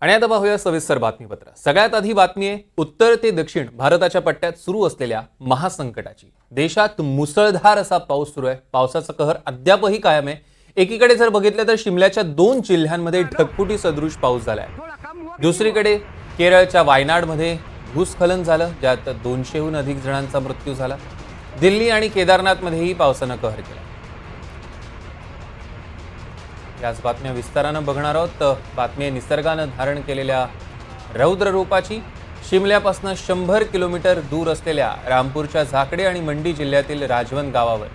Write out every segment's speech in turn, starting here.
आणि आता पाहूया सविस्तर बातमीपत्र. सगळ्यात आधी बातमी आहे उत्तर ते दक्षिण भारताच्या पट्ट्यात सुरू असलेल्या महासंकटाची. देशात मुसळधार असा पाऊस सुरू आहे. पावसाचा कहर अद्यापही कायम आहे. एकीकडे जर बघितलं तर शिमल्याच्या दोन जिल्ह्यांमध्ये ढगफुटी सदृश पाऊस झालाय. दुसरीकडे केरळच्या वायनाडमध्ये भूस्खलन झालं ज्यात दोनशेहून अधिक जणांचा मृत्यू झाला. दिल्ली आणि केदारनाथमध्येही पावसानं कहर केला. याच बातम्या विस्तारानं बघणार आहोत. तर बातमी निसर्गानं धारण केलेल्या रौद्र रूपाची शिमल्यापासून शंभर किलोमीटर दूर असलेल्या रामपूरच्या झाकडे आणि मंडी जिल्ह्यातील राजवन गावावर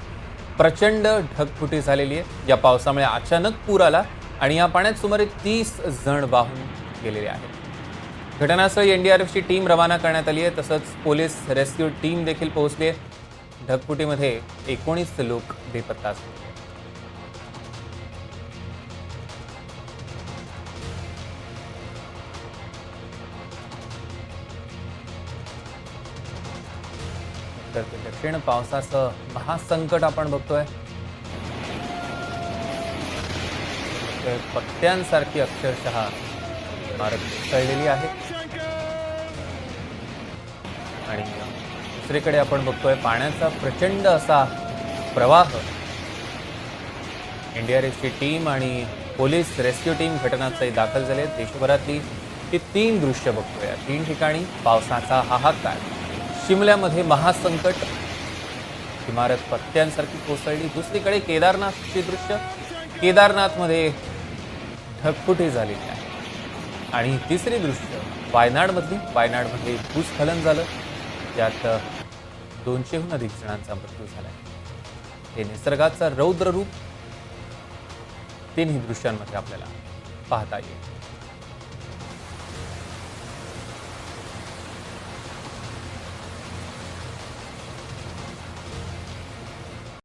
प्रचंड ढगफुटी झालेली आहे. या पावसामुळे अचानक पूर आला आणि या पाण्यात सुमारे तीस जण वाहून गेलेले आहेत. घटनास्थळी एनडीआरएफची टीम रवाना करण्यात आली आहे. तसंच पोलीस रेस्क्यू टीम देखील पोहोचली आहे. ढगफुटीमध्ये एकोणीस लोक बेपत्ता झाले. तर ते दक्षिण पावसाचं महासंकट आपण बघतोय. पत्त्यांसारखी अक्षरशः इमारत कोसळलेली आहे. आणि दुसरीकडे आपण बघतोय पाण्याचा प्रचंड असा प्रवाह. एनडीआरएफची टीम आणि पोलीस रेस्क्यू टीम घटनास्थळी दाखल झाले देशभरातली ही तीन दृश्य बघतोय. तीन ठिकाणी पावसाचा हाहाकार शिमल्यामध्ये महासंकट. इमारत पत्त्यांसारखी कोसळली. दुसरीकडे केदारनाथचे दृश्य. केदारनाथमध्ये ढगफुटी झालेली आहे. आणि तिसरी दृश्य वायनाडमधली. वायनाडमध्ये भूस्खलन झालं. ज्यात दोनशेहून अधिक जणांचा मृत्यू झाला हे निसर्गाचं रौद्र रूप. तिन्ही दृश्यांमध्ये आपल्याला पाहता येईल.